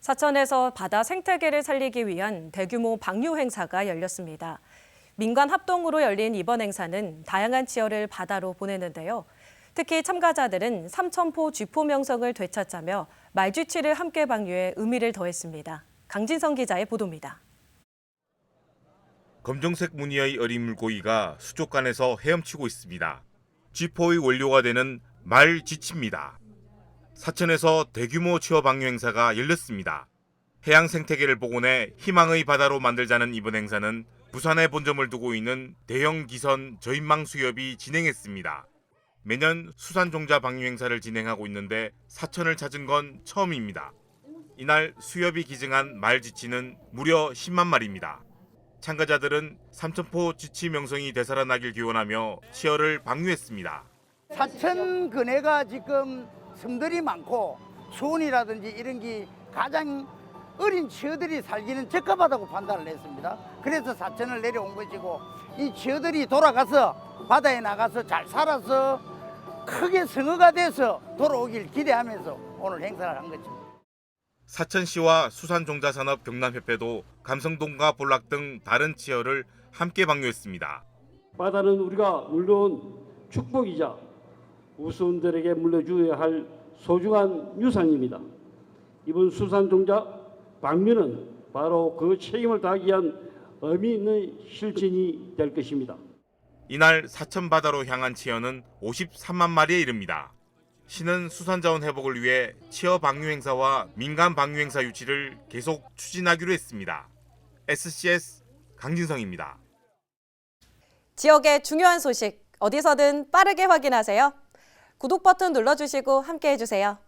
사천에서 바다 생태계를 살리기 위한 대규모 방류 행사가 열렸습니다. 민간 합동으로 열린 이번 행사는 다양한 치어를 바다로 보내는데요. 특히 참가자들은 삼천포 쥐포 명성을 되찾자며 말쥐치를 함께 방류해 의미를 더했습니다. 강진성 기자의 보도입니다. 검정색 무늬의 어린 물고기가 수족관에서 헤엄치고 있습니다. 쥐포의 원료가 되는 말쥐치입니다. 사천에서 대규모 취어 방류 행사가 열렸습니다. 해양 생태계를 복원해 희망의 바다로 만들자는 이번 행사는 부산에 본점을 두고 있는 대형 기선 저인망 수협이 진행했습니다. 매년 수산종자 방류 행사를 진행하고 있는데 사천을 찾은 건 처음입니다. 이날 수협이 기증한 말쥐치는 무려 10만 마리입니다. 참가자들은 삼천포 지치 명성이 되살아나길 기원하며 치어를 방류했습니다. 사천 근해가 지금 섬들이 많고 수온이라든지 이런 게 가장 어린 치어들이 살기는 적합하다고 판단을 했습니다. 그래서 사천을 내려온 것이고 이 치어들이 돌아가서 바다에 나가서 잘 살아서 크게 성어가 돼서 돌아오길 기대하면서 오늘 행사를 한 거죠. 사천시와 수산종자산업 경남협회도 감성동과 볼락 등 다른 치어를 함께 방류했습니다. 바다는 우리가 물려온 축복이자 우수원들에게 물려줘야 할 소중한 유산입니다. 이번 수산종자 방류는 바로 그 책임을 다하기 위한 의미 있는 실천이 될 것입니다. 이날 사천 바다로 향한 치어는 53만 마리에 이릅니다. 시는 수산자원 회복을 위해 치어 방류 행사와 민간 방류 행사 유치를 계속 추진하기로 했습니다. SCS 강진성입니다. 지역의 중요한 소식 어디서든 빠르게 확인하세요. 구독 버튼 눌러주시고 함께 해주세요.